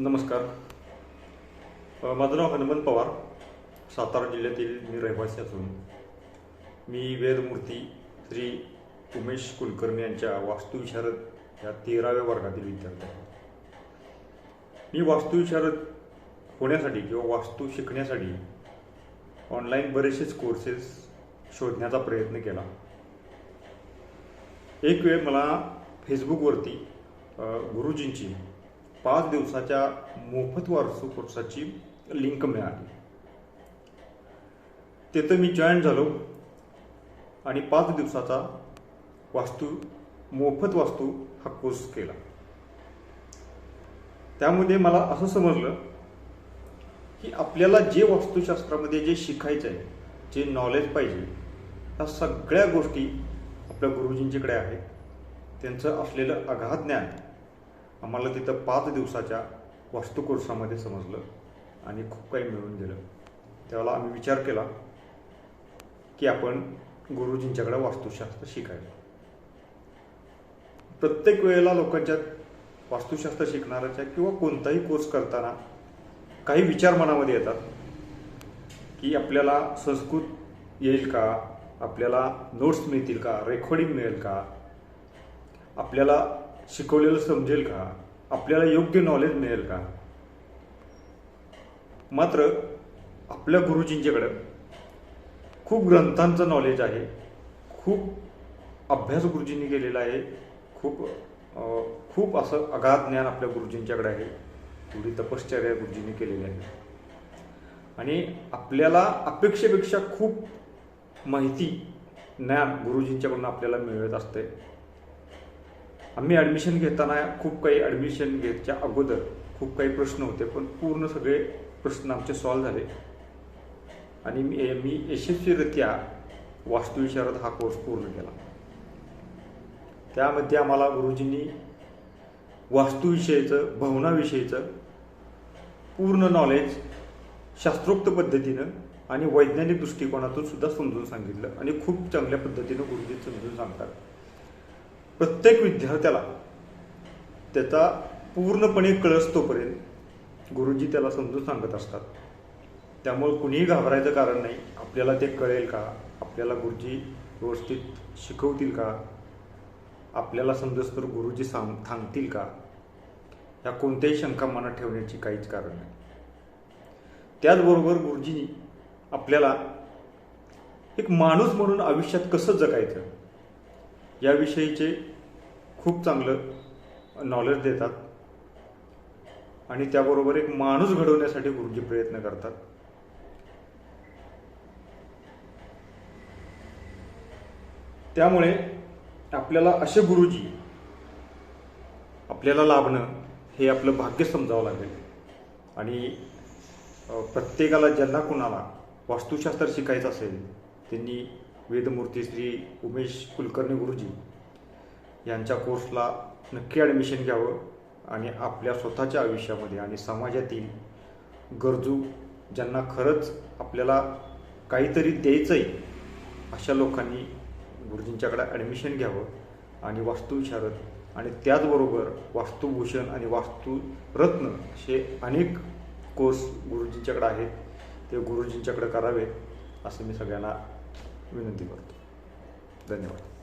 नमस्कार. माझं नाव हनुमंत पवार. सातारा जिल्ह्यातील मी रहिवासी असून मी वेदमूर्ती श्री उमेश कुलकर्णी यांच्या वास्तुविशारद या तेराव्या वर्गातील विद्यार्थी आहे. मी वास्तुविशारद होण्यासाठी किंवा वास्तू शिकण्यासाठी ऑनलाईन बरेचसेच कोर्सेस शोधण्याचा प्रयत्न केला. एक वेळ मला फेसबुकवरती गुरुजींची पाच दिवसाच्या मोफत वारसू कोर्साची लिंक मिळाली. तिथं मी जॉईन झालो आणि पाच दिवसाचा वास्तू मोफत वास्तू हा कोर्स केला. त्यामध्ये मला असं समजलं की आपल्याला जे वास्तुशास्त्रामध्ये जे शिकायचं आहे जे नॉलेज पाहिजे ह्या सगळ्या गोष्टी आपल्या गुरुजींच्याकडे आहेत. त्यांचं असलेलं अगाध ज्ञान आम्हाला तिथं पाच दिवसाच्या वास्तुकोर्सामध्ये समजलं आणि खूप काही मिळून गेलं. त्यावेळेला आम्ही विचार केला की आपण गुरुजींच्याकडे वास्तुशास्त्र शिकायला. प्रत्येक वेळेला लोकांच्या वास्तुशास्त्र शिकणाऱ्याच्या किंवा कोणताही कोर्स करताना काही विचार मनामध्ये येतात की आपल्याला संस्कृत येईल का? आपल्याला नोट्स मिळतील का? रेकॉर्डिंग मिळेल का? आपल्याला शिकवलेलं समजेल का? आपल्याला योग्य नॉलेज मिळेल का? मात्र आपल्या गुरुजींच्याकडं खूप ग्रंथांचं नॉलेज आहे. खूप अभ्यास गुरुजींनी केलेला आहे. खूप खूप असं अगाध ज्ञान आपल्या गुरुजींच्याकडे आहे. थोडी तपश्चर्या गुरुजींनी केलेली आहे. आणि आपल्याला अपेक्षेपेक्षा खूप माहिती ज्ञान गुरुजींच्याकडून आपल्याला मिळत असते. आम्ही ॲडमिशन घेताना खूप काही ॲडमिशन घेतच्या अगोदर खूप काही प्रश्न होते पण पूर्ण सगळे प्रश्न आमचे सॉल्व्ह झाले. आणि मी मी यशस्वीरित्या वास्तुविशारद हा कोर्स पूर्ण केला. त्यामध्ये आम्हाला गुरुजींनी वास्तुविषयीचं भवनाविषयीचं पूर्ण नॉलेज शास्त्रोक्त पद्धतीनं आणि वैज्ञानिक दृष्टिकोनातून सुद्धा समजून सांगितलं आणि खूप चांगल्या पद्धतीनं गुरुजी समजून सांगतात. प्रत्येक विद्यार्थ्याला त्याचा पूर्णपणे कळसतोपर्यंत गुरुजी त्याला समजून सांगत असतात. त्यामुळे कुणीही घाबरायचं कारण नाही. आपल्याला ते कळेल का? आपल्याला गुरुजी व्यवस्थित शिकवतील का? आपल्याला समजस तर गुरुजी सांग थांबतील का? या कोणत्याही शंका मनात ठेवण्याची काहीच कारण नाही. त्याचबरोबर गुरुजींनी आपल्याला एक माणूस म्हणून आयुष्यात कसं जगायचं? याविषयीचे खूप चांगलं नॉलेज देतात. आणि त्याबरोबर एक माणूस घडवण्यासाठी गुरुजी प्रयत्न करतात. त्यामुळे आपल्याला असे गुरुजी आपल्याला लाभणं हे आपलं भाग्य समजावं लागेल. आणि प्रत्येकाला ज्यांना कुणाला वास्तुशास्त्र शिकायचं असेल त्यांनी वेदमूर्ती श्री उमेश कुलकर्णी गुरुजी यांच्या कोर्सला नक्की ॲडमिशन घ्यावं आणि आपल्या स्वतःच्या आयुष्यामध्ये आणि समाजातील गरजू ज्यांना खरंच आपल्याला काहीतरी द्यायचं आहे अशा लोकांनी गुरुजींच्याकडे ॲडमिशन घ्यावं आणि वास्तुविशारद आणि त्याचबरोबर वास्तुभूषण आणि वास्तुरत्न असे अनेक कोर्स गुरुजींच्याकडे आहेत. ते गुरुजींच्याकडे करावेत असं मी सगळ्यांना 24. Daniel.